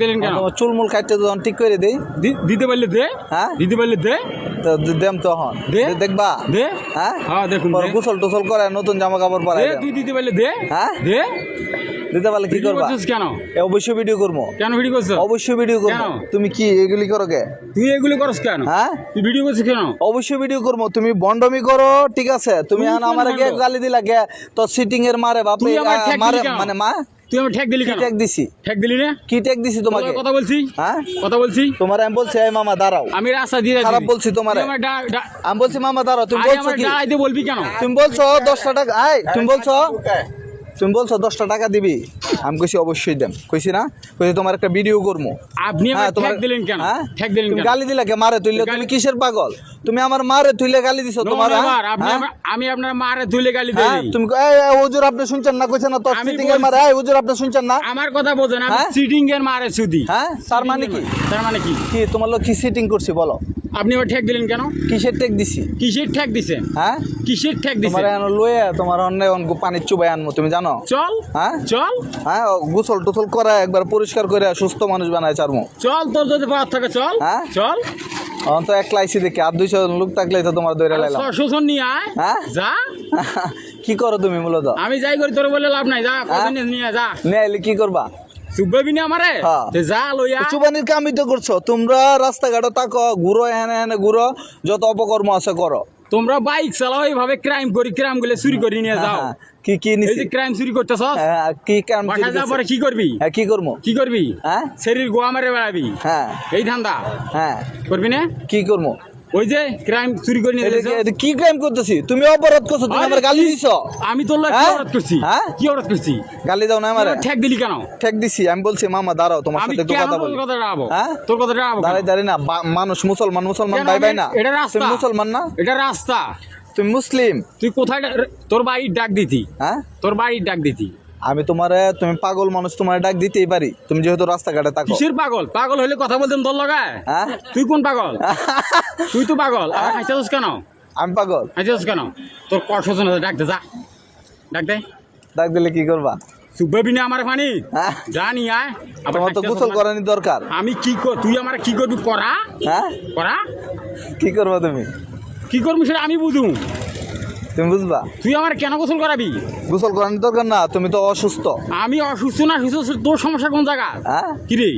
দিলেন কেন? তোমার চুলমুল কাটতে যখন ঠিক করে দেই। দিতে পারলে দে। হ্যাঁ? দিতে পারলে দে। তো দেম তখন। দে। দেখবা? দে? হ্যাঁ? হ্যাঁ দেখুন গোসল টোসল করে নতুন জামা কাপড় পরে তুই দিতে পারলে দে। হ্যাঁ? দে। দিতে পারলে কি করবা? কেন? অবশ্যই ভিডিও করব। কেন ভিডিও করছ? অবশ্যই ভিডিও করব। তুমি কি এগুলি করো কে? তুই এগুলি করস কেন? হ্যাঁ? তুই ভিডিও করছিস কেন? অবশ্যই ভিডিও করব। তুমি বন্ডমি করো ঠিক আছে? তুমি এখন আমার গে গালি দিলা গে। তো সিটিং এর মারে মারে মানে মা? তুই আমার ঠেক দিলি কি কেন? ঠেক দিছি? ঠেক দিলি না কি ঠেক দিছি তোমাকে? কথা বলছি? হ্যাঁ? কথা বলছি? তোমার আমি বলছি এই মামা দাঁড়াও। আমি রাস্তা দিয়ে খারাপ বলছি তোমার। আমি বলছি মামা দাঁড়াও তুমি বলছো কি? বলবি কেন? তুমি বলছো দশটা টাকা আয় তুমি বলছো তুমি বলছো দশটা টাকা দিবি? আমি কইছি অবশ্যই দেম কইছি না? কইছি তোমার একটা ভিডিও করব আপনি হ্যাঁ, তোমার- দিলেন কেন? হ্যাঁ? ঠেক দিলেন কেন? গালি দিলা কে? মারে তুইলে তুমি কিসের পাগল? তুমি আমার মারে তুইলে গালি দিছো তোমার. হ্যাঁ? হ্যাঁ? আমি আপনার মারে তুলে গালি দিই। তুমি এই হুজুর আপনি শুনছেন না? কইছেন না তো সিটিং এর মারে। এই হুজুর আপনি শুনছেন না? আমার কথা বোঝেন আমি? চিটিং এর মারে সুদি। হ্যাঁ? তার মানে কি? তার মানে কি? কি তোমার লোক কি সিটিং করছি বলো? আপনি আমার ঠেক দিলেন কেন? কিসের ঠেক দিছি? কিসের ঠেক দিছেন হ্যাঁ? কিসের ঠেক তোমার দিছেন এখন লয়ে তোমার অন্য অন্য পানির চুবাই আনব তুমি জানো? চল হ্যাঁ? চল। হ্যাঁ গোসল টোসল করে একবার পরিষ্কার করে সুস্থ মানুষ বানায় চারমো চল তোর যদি পাওয়ার থাকে চল। হ্যাঁ? চল। এখন তো এক লাইসি দেখি আর দুইশো লোক থাকলে তো তোমার দৈরা লাইলাম। শোষণ নিয়ে আয়। হ্যাঁ? যা। কি করো তুমি মূলত? আমি যাই করি তোর বলে লাভ নাই যা হ্যাঁ? নিয়ে যা। নিয়ে কি করবা? চুববি না আমারে? হ্যাঁ। তে যা লইয়া। চুবানির কামই তো করছ? তোমরা রাস্তাঘাটে তাকো ঘুরো এনে এনে ঘুরো যত অপকর্ম আছে করো। তোমরা বাইক চালাও এইভাবে ক্রাইম করি ক্রাইমগুলো চুরি করে নিয়ে যাও। হ্যাঁ, কি কি নিছি যে ক্রাইম চুরি করতেছ হ্যাঁ, কি কাম বাসা যাওয়ার পরে কি করবি? হ্যাঁ কি করব? কি করবি? হ্যাঁ? শরীর গোয়া মারে বেড়াবি? হ্যাঁ। এই ধান্দা। হ্যাঁ। করবি না? কি করব? ওই যে ক্রাইম চুরি করে নিয়ে যাচ্ছ। কি- ক্রাইম করতেছি? তুমি অপরাধ করছ তুমি আমার গালি দিছো? আমি লাগে হ্যাঁ? অপরাধ করছি। হ্যাঁ? কি অপরাধ করছি? গালি দাও না আমারে। ঠেক দিলি কেন? ঠেক দিছি আমি বলছি মামা দাঁড়াও তোমার সাথে একটু কথা বলি। কথা রাখব? হ্যাঁ? তোর কথা রাখব দাঁড়াই দাঁড়াই না মানুষ মুসলমান মুসলমান ভাই ভাই না। এটা তুমি রাস্তা মুসলমান না? এটা রাস্তা। তুমি মুসলিম? তুই কোথায় তোর বাড়ির ডাক দিতি। হ্যাঁ? তোর বাড়ির ডাক দিতি। আমি তোমারে তুমি পাগল মানুষ তোমার ডাক দিতেই পারি। তুমি যেহেতু রাস্তাঘাটে থাকো। কিসের পাগল? পাগল হলে কথা বলতেন তোর লগায়? হ্যাঁ? তুই কোন পাগল? তুই তো পাগল। আর হাসিস কেন? আমি পাগল। হাসিস কেন? তোর কষন ডাক দে যা। ডাক দে। ডাক দিলে কি করবা? সুববি না আমার পানি। হ্যাঁ? জানি আয়। আবার তোমার তো গোসল করানি দরকার। আমি কি কর তুই আমার কি করবি? করা? হ্যাঁ? করা? কি করবা তুমি? কি করবি সেটা আমি বুঝুম। তুমি বুঝবা? তুই আমার কেন গোসল করাবি? গোসল করানি দরকার না তুমি তো অসুস্থ। আমি অসুস্থ না সুস্থ তোর সমস্যা কোন জায়গা? হ্যাঁ? কি রে?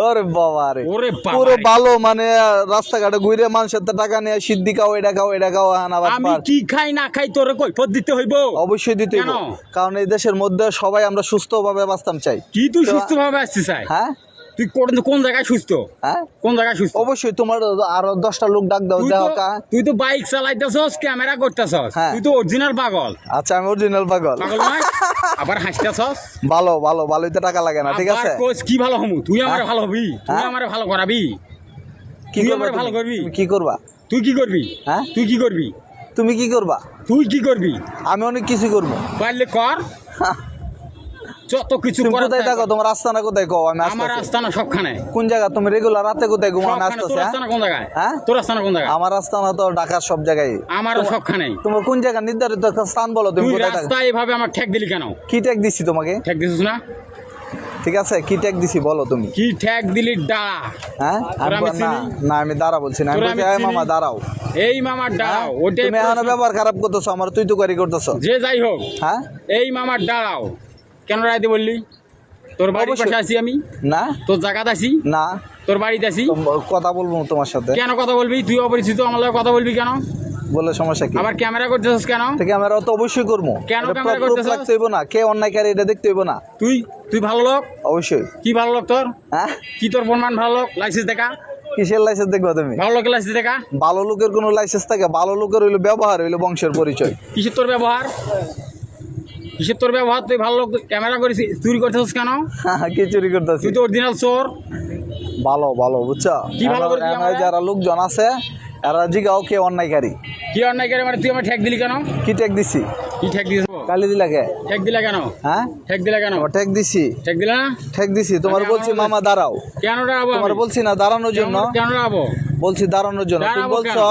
ওরে বাবা রে। ওরে পুরো ভালো মানে রাস্তাঘাটে ঘুরে মানুষের তো টাকা নিয়ে সিদ্ধি খাও এটা খাও এটা খাও হান আবার আমি কি খাই না খাই তোর কই পদ দিতে হইব? অবশ্যই দিতে হইব। কারণ এই দেশের মধ্যে সবাই আমরা সুস্থভাবে বাঁচতাম চাই। কি তুই তো- সুস্থ ভাবে আসছিস চাই? হ্যাঁ? তুই কোন কোন জায়গায় সুস্থ? হ্যাঁ? কোন জায়গায় সুস্থ? অবশ্যই তোমার আরও দশটা লোক ডাক দাও যাও তুই তো বাইক চালাইতেছস ক্যামেরা করতেছস। হ্যাঁ। তুই তো অরিজিনাল পাগল। আচ্ছা আমি অরিজিনাল পাগল। পাগল নয়? আবার হাসতেছস? ভালো ভালো ভালোই তো টাকা লাগে না ঠিক আছে? কোচ কি ভালো হমু? তুই আমার হ্যাঁ? ভালো হবি? তুই হ্যাঁ? আমার ভালো করাবি? কি তুই আমার ভালো করবি। কি করবা? তুই কি করবি? হ্যাঁ? তুই কি করবি? তুমি কি করবা? তুই কি করবি? আমি অনেক কিছু করব। পারলে কর। যত কিছু কোথায় থাকো? তোমার আস্তানা কোথায় কও? আমি আমার আস্তানা সবখানে। কোন জায়গা? তুমি রেগুলার রাতে কোথায় ঘুমাও? আমি সবখানে। তোর আসতেছি আস্তানা কোন জায়গায়? হ্যাঁ? তোর আস্তানা কোন জায়গায়? আমার আস্তানা তো ঢাকার সব জায়গায়। আমারও সবখানে তোমার কোন জায়গা? নির্ধারিত স্থান বলো তুমি কোথায় থাকো? এভাবে আমার ঠেক দিলি কেন? কি ট্যাগ দিছি তোমাকে? ঠেক দিছিস না? ঠিক আছে কি ট্যাগ দিছি বলো তুমি? কি ঠেক দিলি? ডা হ্যাঁ? না আমি দাঁড়া বলছি না। আমি বলছি মামা? দাঁড়াও। এই মামার হ্যাঁ? ওটাই তুমি এখন ব্যবহার খারাপ করতেছো আমার তুই তো গাড়ি করতেছো। যে যাই হোক হ্যাঁ? এই মামার ডাও কেন রাইতে বললি? তোর বাড়ির পাশে আছি আমি। না। তোর জায়গাতে আছি। না। তোর বাড়িতে আছি। কথা বলব তোমার সাথে। কেন কথা বলবি? তুই অপরিচিত আমার লগে কথা বলবি কেন? বলে সমস্যা কি? আবার ক্যামেরা করতেছিস কেন? থেকে আমরা তো অবশ্যই করব। কেন ক্যামেরা proof করতেছো? হইব না। কে অন্যায়কারী এটা দেখতে হইব না। তুই তুই ভালো লোক? অবশ্যই। কি ভালো লোক তোর? হ্যাঁ? কি তোর প্রমাণ ভালো লোক? লাইসেন্স দেখা? কিসের লাইসেন্স দেখবা তুমি? ভালো লোকের লাইসেন্স দেখা? ভালো লোকের কোনো লাইসেন্স থাকে? ভালো লোকের হইল ব্যবহার হইল বংশের পরিচয়। কিসের তোর ব্যবহার? কিসের তোর ব্যবহার? তুই ভালো লোক ক্যামেরা করিস চুরি করতেছিস কেন? কি চুরি করতেছি? তুই তো অরিজিনাল চোর। ভালো ভালো বুঝছ? কি ভালো আমরা? যারা লোকজন আছে এরা জিগাও কে অন্যায়কারী? কি অন্যায় করে মানে তুই আমার ঠেক দিলি কেন? কি ট্যাগ দিছি? কি ঠেক দিস কালি দিলা কে? ঠেক দিলা কেন? হ্যাঁ? ঠেক দিলা কেন? ও ট্যাগ দিছি। ঠেক দিলা না? ঠেক দিছি তোমার বলছি মামা দাঁড়াও। কেন ডাবো তোমার বলছি না দাঁড়ানোর জন্য। কেন ডাবো বলছি দাঁড়ানোর জন্য। তুমি বলছো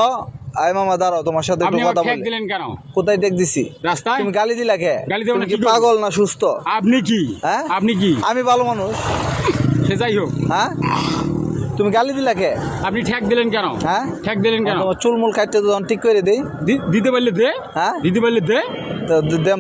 আয় মামা দাঁড়াও তোমার সাথে একটু কথা বলি। দিলেন কেন? কোথায় দেখ দিছি? রাস্তায়? তুমি গালি দিলা কে? গালি দেব না, কি পাগল না সুস্থ? আপনি কি? হ্যাঁ? আপনি কি? আমি ভালো মানুষ। সে যাই হোক। হ্যাঁ? তুমি গালি দিলা কে? আপনি ঠেক দিলেন কেন? হ্যাঁ? ঠেক দিলেন কেন? তোমার চুলমুল খাইতে তো ঠিক করে দেই। দিতে পারলে দে। হ্যাঁ? দিতে পারলে দে। তো দেম।